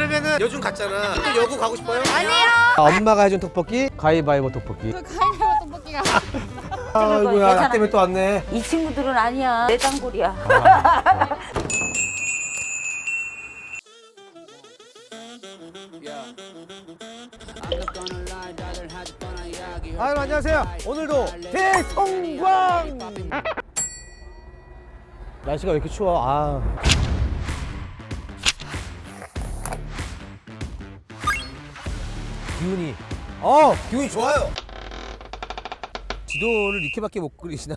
그러면은 요즘 갔잖아. 또 여고 가고 싶어요? 아니요. 아, 엄마가 해준 떡볶이, 가위바위보 떡볶이. 그 가위바위보 떡볶이가. 아이고야, 나. 때문에 또 왔네. 이 친구들은 아니야. 내 단골이야. 아유, 안녕하세요. 오늘도 대성광. 날씨가 왜 이렇게 추워? 아. 기운이. 어, 기운이 좋아요. 지도를 이렇게밖에 못 그리시나?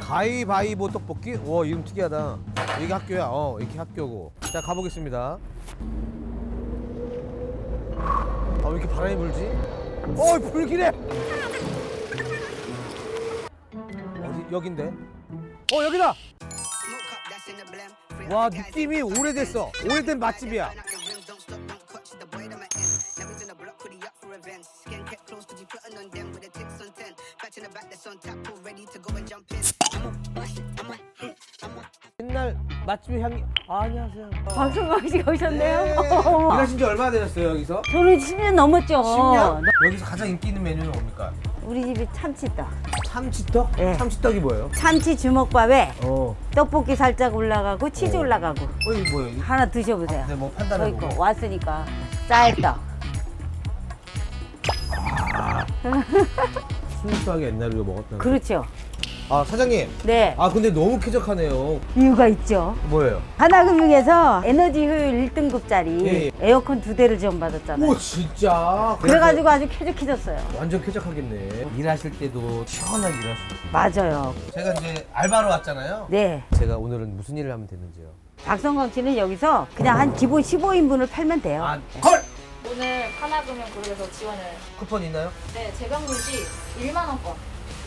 가위바위보 떡볶이? 와 이름 특이하다. 여기 학교야. 어 이렇게 학교고. 자 가보겠습니다. 아 왜 이렇게 바람이 불지? 어 불길해. 어디 여긴데? 어 여기다. 와 느낌이 오래됐어. 오래된 맛집이야. 맛집의 향이. 아, 안녕하세요. 박성광 씨 오셨네요. 일하신 지 얼마나 되셨어요 여기서? 저는 10년 넘었죠. 10년? 여기서 가장 인기 있는 메뉴는 뭡니까? 우리 집이 참치떡. 참치떡? 네. 참치떡이 뭐예요? 참치 주먹밥에 어. 떡볶이 살짝 올라가고 치즈 어. 올라가고. 어 이거 뭐예요? 이거? 하나 드셔보세요. 네, 뭐 저희 판단해보고. 거 왔으니까 쌀떡. 순수하게 옛날에 이거 먹었던. 그렇죠. 아 사장님. 네. 아 근데 너무 쾌적하네요. 이유가 있죠. 뭐예요? 하나금융에서 에너지 효율 1등급짜리 예, 예. 에어컨 두 대를 지원받았잖아요. 오 진짜. 그래가지고 아주 쾌적해졌어요. 완전 쾌적하겠네. 일하실 때도 시원하게 일할 수 있고. 맞아요. 제가 이제 알바로 왔잖아요. 네. 제가 오늘은 무슨 일을 하면 되는지요? 박성광 씨는 여기서 그냥 한 기본 15인분을 팔면 돼요. 아 헐! 오늘 하나금융 그룹에서 지원을. 쿠폰 있나요? 네, 재방문 시 1만 원권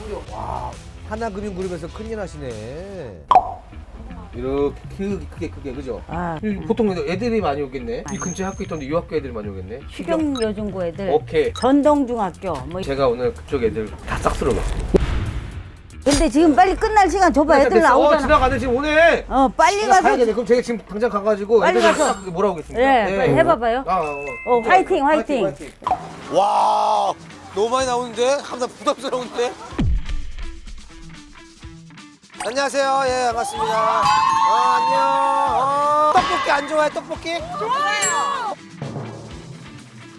무료. 와 하나금융그룹에서 큰일 하시네. 이렇게 크게 크게 크게 그죠? 아, 보통 애들이 많이 오겠네. 이 근처에 학교 있던데 이 학교 애들이 많이 오겠네. 휴경 여중고 애들, 오케이. 전동중학교 뭐. 제가 오늘 그쪽 애들 다 싹 쓸어먹습니다. 근데 지금 빨리 끝날 시간 줘봐. 애들 어, 나오잖아. 지나가네 지금 오네. 어, 빨리 가야 가서. 돼. 그럼 제가 지금 당장 가가지고 빨리 애들 가서. 싹 뭐라고 하겠습니다. 네, 빨리 해봐봐요. 아, 어. 어, 화이팅, 화이팅. 와, 너무 많이 나오는데? 항상 부담스러운데? 안녕하세요. 예, 반갑습니다. 어, 안녕. 어, 떡볶이 안 좋아해, 떡볶이? 좋아요.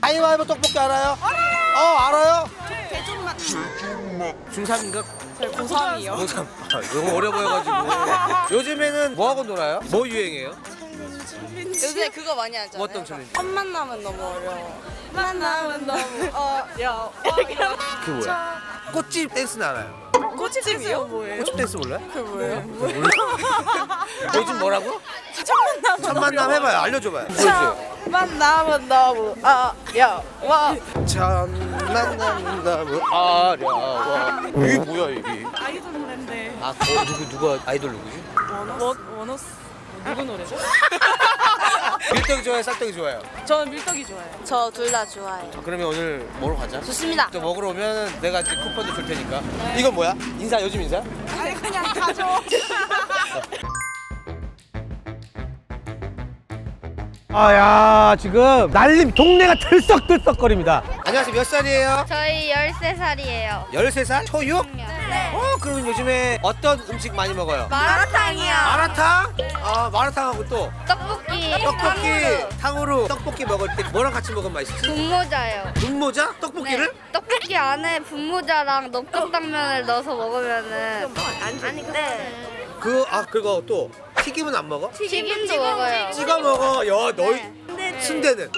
아이와이버 떡볶이 알아요? 알아요. 어, 알아요? 대중맛. 중3인가? 저 고3이요. 고3. 아, 너무 어려 보여가지고. 요즘에는 뭐하고 놀아요? 뭐 유행해요? 요새 그거 많이 하잖아요. 어떤 챌린지? 첫 만남은 너무 어려워. 만남은 너무 어려워. 그 뭐야? 꽃집 댄스는 알아요. 꽃집이요? 뭐예요? 꽃집 댄스 몰라요? 그 뭐예요? 몰라? 요즘 뭐라고? 첫 만남. 첫 만남 해봐요. 알려줘봐요. 보여주세요. 만남은 너무 어려워. 첫 만남 너무 어려워. 이게 뭐야 이게? 아이돌 노래인데. 아 어, 누구 누가 아이돌 누구지? 원호 원호스 누구 노래죠? 밀떡이 좋아요, 쌀떡이 좋아요. 저는 밀떡이 좋아해요. 저 둘 다 좋아해요. 아, 그러면 오늘 먹으러 가자. 좋습니다. 또 먹으러 오면 내가 이제 쿠폰도 줄 테니까. 이건 뭐야? 인사 요즘 인사? 아니 그냥 가져. 아야 지금 난림 동네가 들썩들썩거립니다. 안녕하세요 몇 살이에요? 저희 13살이에요. 13살? 초육? 네. 어 그러면 요즘에 어떤 음식 많이 먹어요? 마라탕이요. 마라탕? 아 마라탕하고 또 떡볶이. 떡볶이 탕후루 떡볶이 먹을 때 뭐랑 같이 먹으면 맛있지? 분모자요. 분모자? 떡볶이를? 네. 떡볶이 안에 분모자랑 넙죽당면을 넣어서 먹으면은 아니 근데 그 아 그거 또 튀김은 안 먹어? 튀김도 먹어요. 찍어 먹어. 야 너희 순대는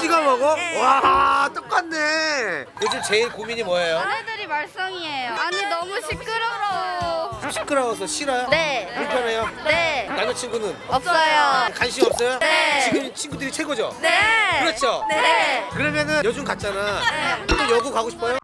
찍어 먹어? 와 똑같네. 요즘 제일 고민이 뭐예요? 얘네들이 말썽이에요. 아니 너무 시끄러워. 시끄러워서 싫어요? 네. 불편해요? 네. 남자친구는 없어요. 관심 없어요? 네. 지금 친구들이 최고죠? 네. 그렇죠? 네. 그러면은 요즘 갔잖아. 또 여고 가고 싶어요?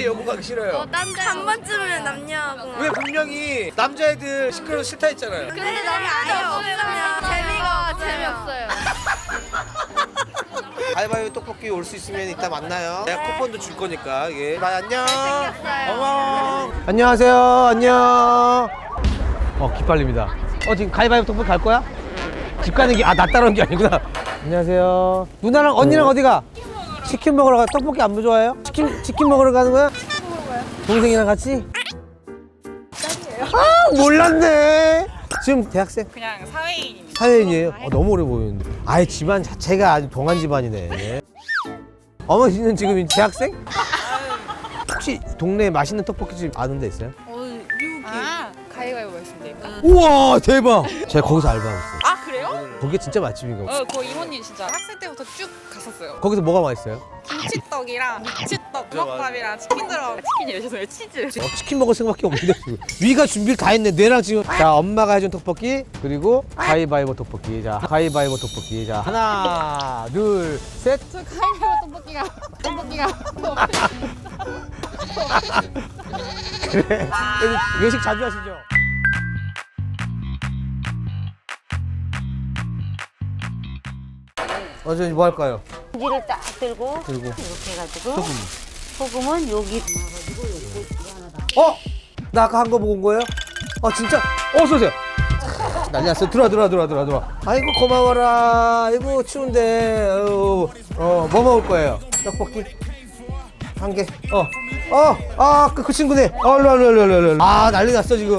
왜 여고 가기 싫어요? 한 번쯤은 남녀하고. 왜 분명히 남자애들 시끄러워 싫다 했잖아요. 근데 남자가 없으면 재미가 재미없어요. 가위바위보 떡볶이 올 수 있으면 이따 만나요. 내가 쿠폰도 줄 거니까. 예. 나 안녕. 고마워. 안녕하세요. 안녕. 어 기빨립니다. 어 지금 가위바위보 떡볶이 갈 거야? 집 가는 게 아 나 따라온 게 아니구나. 안녕하세요. 누나랑 언니랑 어디 가? 치킨 먹으러 가. 떡볶이 안 좋아해요? 치킨 치킨 먹으러 가는 거야? 동생이랑 같이? 아 몰랐네. 지금 대학생? 그냥 사회인입니다. 사회인이에요? 어, 너무 오래 보이는데. 아예 집안 자체가 아주 동안 집안이네. 어머니는 지금 대학생? 혹시 동네에 맛있는 떡볶이집 아는 데 있어요? 어, 미국이 아, 가위가위보 말씀드릴까? 우와 대박! 제가 거기서. 아, 그래요? 거기가 진짜 맛집인가 봐. 어, 그 이모님 진짜 학생 때부터 쭉 갔었어요. 거기서 뭐가 맛있어요? 김치떡이랑 미치떡, 주먹밥이랑 치킨 들어가고 치킨이에요. 죄송해요. 치즈. 어, 치킨 먹을 생각밖에 없는데 지금 위가 준비를 다 했네 뇌랑 지금 자 엄마가 해준 떡볶이 그리고 가위바위보 떡볶이 자 가위바위보 떡볶이 자 하나 둘셋 저 가위가위보 떡볶이가 떡볶이가 그래 외식 자주 하시죠? 어제 뭐 할까요? 고기를 딱 들고 들고 이렇게 해가지고 소금 소금은 여기 어? 나 아까 한 거 보고 온 거예요? 아 진짜? 어 쏘세요 난리 났어 들어와 들어와 들어와 들어와 들어와 아이고 고마워라 아이고 추운데 아유, 어, 뭐 먹을 거예요? 떡볶이? 한 개? 어. 어, 아, 그, 그 친구네. 어, 일로, 일로, 일로, 일로. 아, 난리 났어, 지금.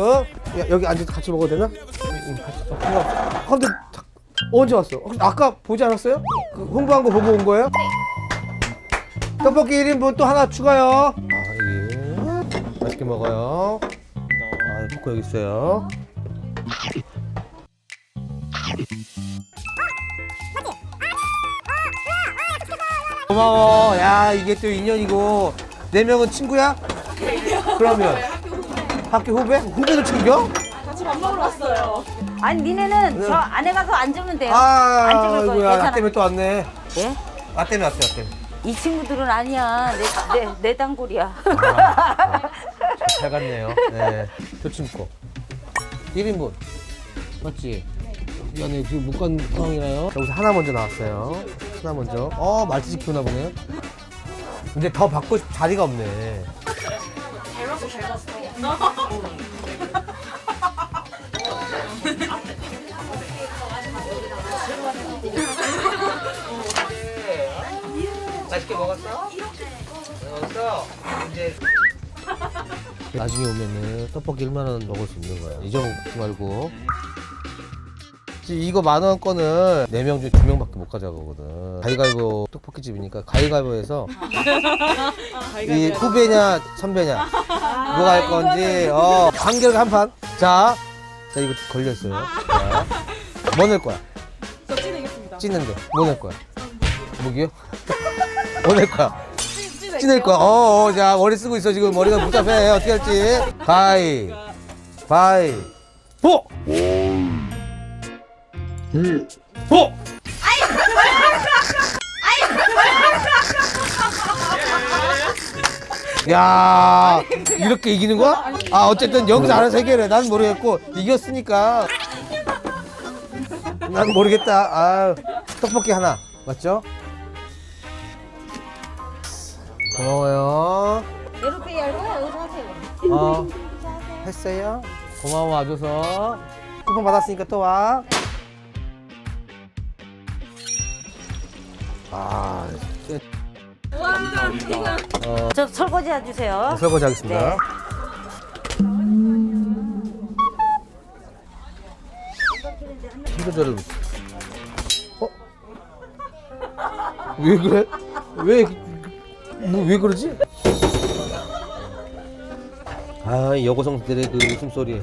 야, 여기 앉아서 같이 먹어도 되나? 응, 응, 같이. 어. 아, 근데, 자, 언제 왔어? 혹시 아까 보지 않았어요? 그 홍보한 거 보고 온 거예요? 떡볶이 1인분 또 하나 추가요. 아, 예. 맛있게 먹어요. 아, 포크 여기 있어요. 고마워. 야, 이게 또 인연이고. 네 명은 친구야? 그러면 학교 후배? 후배도 챙겨? 아니 니네는 저 안에 가서 앉으면 돼요 아, 안 찍을 거예요 아이고야. 나 괜찮아 때문에 또 왔네. 예? 나 때문에 왔어, 나 때문에. 이 친구들은 아니야 내, 내, 내 단골이야 잘 갔네요. 네. 교침고. 1인분. 맞지? 미안해, 지금 못간 상황이라요. 여기서 하나 먼저 나왔어요. 하나 먼저. 어, 말티즈 키우나 보네요. 근데 더 받고 싶 자리가 없네. 맛있게 먹었어? 먹었어? 이제 나중에 오면은 떡볶이 1만 원 먹을 수 있는 거야. 잊어먹지 말고. 지금 이거 만 원권을 4명 중에 2명밖에 못 가져가거든. 가위가위보 떡볶이 집이니까 가위가위보에서 이 후배냐 선배냐 누가 할 건지 어 한결 한 판. 자, 자 이거 걸려 있어요. 자, 뭐 낼 거야? 저 찌내겠습니다. 찌는데 뭐 낼 거야? 무기요? 뭐낼 거야? 찌낼 거야. 어, 어, 자 머리 쓰고 있어 지금 머리가 복잡해. 어떻게 할지. 가위, 바위, 보. 보. 야 이렇게 이기는 거야? 아 어쨌든 여기서 알아서 해결해. 난 모르겠고 이겼으니까. 난 모르겠다. 아 떡볶이 하나 맞죠? 고마워요. 이렇게 열고 여기서 하세요 어 했어요. 고마워 와줘서 쿠폰 받았으니까 또 와. 아. 어, 저 설거지 해주세요 설거지 하겠습니다. 네. 어? 왜 그래? 왜, 뭐, 왜 그러지? 아, 이 여고생들의 그 웃음소리.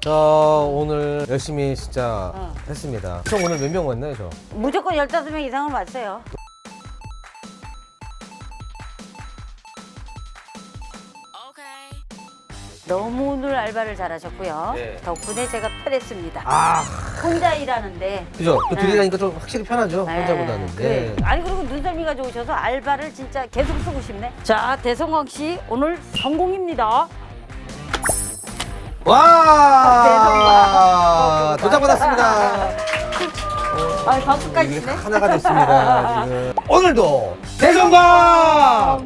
저 오늘 열심히 진짜 어. 했습니다. 총 오늘 몇 명 왔나요, 저? 무조건 15명 이상은 왔어요 너무 오늘 알바를 잘하셨고요 네. 덕분에 제가 편했습니다 아, 혼자 일하는데 그죠? 또 네. 둘이라니까 좀 확실히 편하죠, 네, 혼자보다는. 그래. 아니 그리고 눈썰미가 좋으셔서 알바를 진짜 계속 쓰고 싶네. 자 대성광 씨 오늘 성공입니다. 와! 도장 받았습니다. 아 박수까지 이게 주네. 하나가 됐습니다, 지금. 오늘도 대성광!